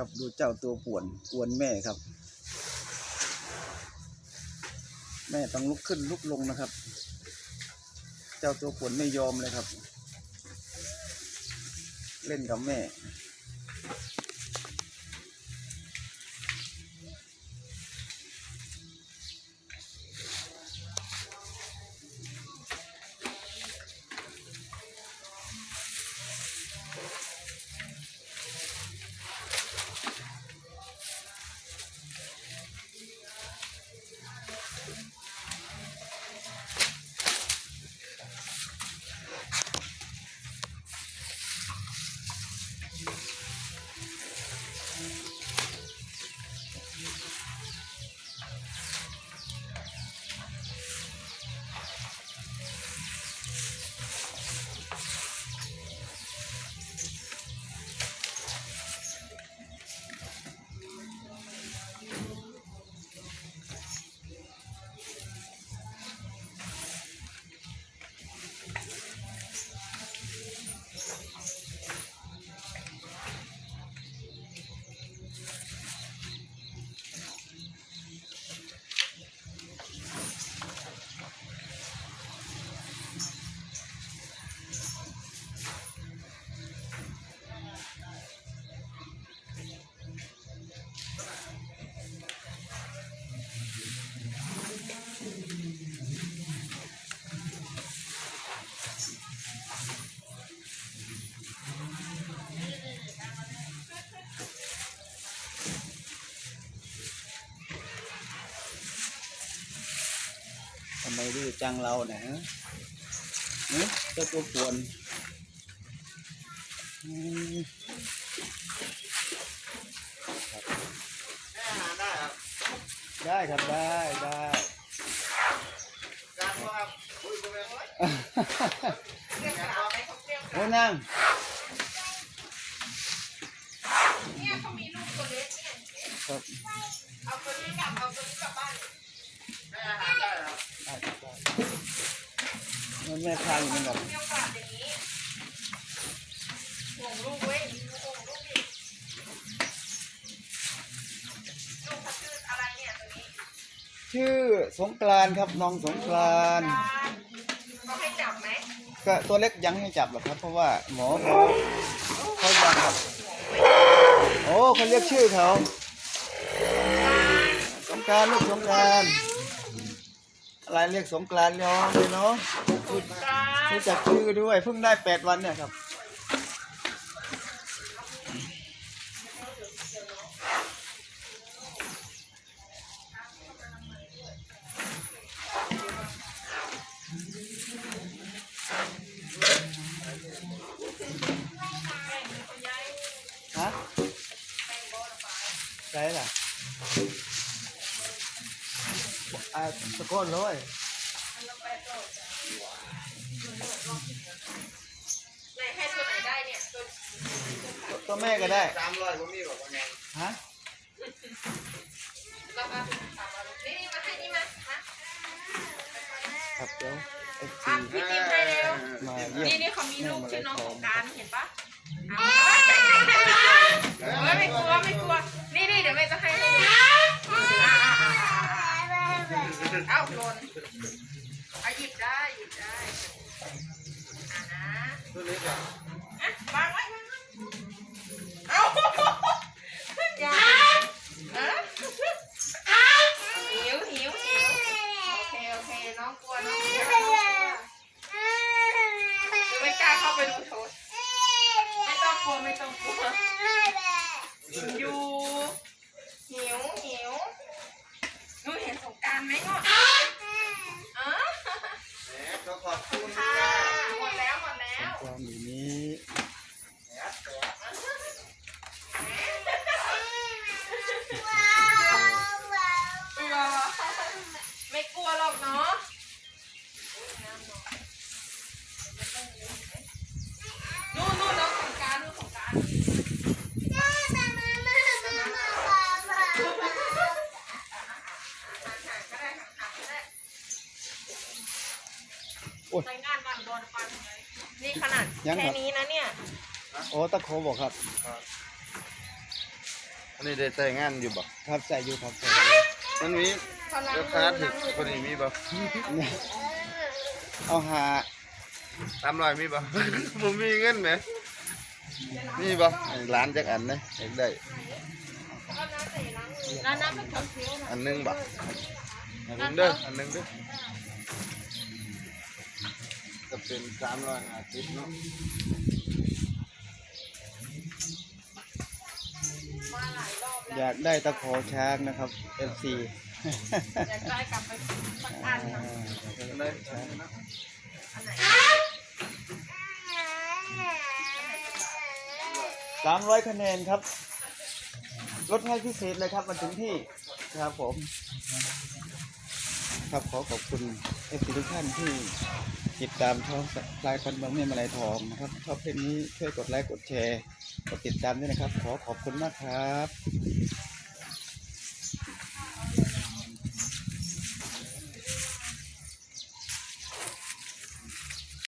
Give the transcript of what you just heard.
ครับดูเจ้าตัวป่วนกวนแม่ครับ แม่ต้องลุกขึ้นลุกลงนะครับ เจ้าตัวป่วนไม่ยอมเลยครับ เล่นกับแม่ ไมดื้อจังเราเนี่ยฮะเอ๊ะเจ้าตัวป่วนอืมได้ครับได้ได้โอ้นั่งเนี่ยเขามีลูกตัวเล็กเนี่ยครับเอาตัวนี้กลับเอาตัวนี้กลับบ้าน ได้ครับได้ มันแม่ค้างอยู่นั่นแหละมีโอกาสอย่างนี้ห่วงลูกเว้ยห่วงลูกดิลูกเขาชื่อสงกรานครับน้องสงกรานต์เขาให้จับไหมก็ตัวเล็กยังให้จับหรอกครับ เพราะว่าหมอเขาเขายังครับโอ้เขาเรียกชื่อเขาสงกรานลูกสงกราน อะไรเรียกสงกรานต์ย้อนเลยเนาะรู้จักชื่อด้วยเพิ่งได้แปดวันเนี่ยครับฮะใช่ล่ะ อ่าตะโกนเลยไหนให้ตัวไหนได้เนี่ยตัวตัวตัวแม่ก็ได้สามร้อยผมมีบอกว่าไงฮะราคาสามร้อยนี่นี่มาให้นี่มามาครับเดี๋ยวเอฟอะซีพี่ติ๊มให้เร็วมาเยี่ยมนี่นี่เขามีลูกชื่อน้องสงกรารเห็นปะเอาเฮ้ยไม่กลัวไม่กลัว นี่นี่เดี๋ยวแม่จะให้ให้ดูอะอะอะอะอะ เอาหล่นเอาหยิบได้หยิบได้อะนะตัวเล็กอะอะวางไว้วางไว้เอาอย่าเออหิวหิวหิวโอเคโอเคน้องกลัวน้องกลัวน้องกลัวคือไม่กล้าเข้าไปดูโชว์ไม่ต้องกลัวไม่ต้องกลัว อยู่หิวหิวหนูเห็นสงกรารไหมเงาะเออ แหมก็ขอบคุณ ค่ะ ค่ะ หมดแล้วหมดแล้ว ความอยู่นี้แหมแหมไม่กลัวหรอกเนาะนู่นนู่นน้องสงกรารนู่นสงกรารก็ได้ห่างๆก็ได้โอ้ยใช้งานวั นบอลปันเลยนี่ขนาดยังครัแค่บนี้นะเนี่ยโอ้ตะโคบอกครับ อันนี้ได้ใช้งานอยู่บ่ครับใส่อยู่ครับใส่มันมีพอล้างรามืคาอถึล้างงมือคนนี้มีบ่เนี่ยเอาหาตามรอยมีบ่ ผมมีเงินไหมมีบ่ร้านจักอันนะอยากได้น้ำน้ำเป็นเขียวๆนะอันหนึงบ่อันหนึงเด้ออันหนึงเด้อก็ เป็นสามร้อยห้าสิบเนาะอยากได้ตะขอช้างนะครับ FC อยากได้กลับไปสักอันนะได้สามร้อยคะแนนครับ ลดให้พิเศษเลยครับมาถึงที่ครับผม ครับขอขอบคุณเอฟซีทุกท่านที่ ติดตามช่องลายคนบางเมียมาลายทองนะครับชอบเพลงนี้ช่วยกดไลค์กดแชร์กดติดตามด้วยนะครับ ขอขอบคุณมากครับ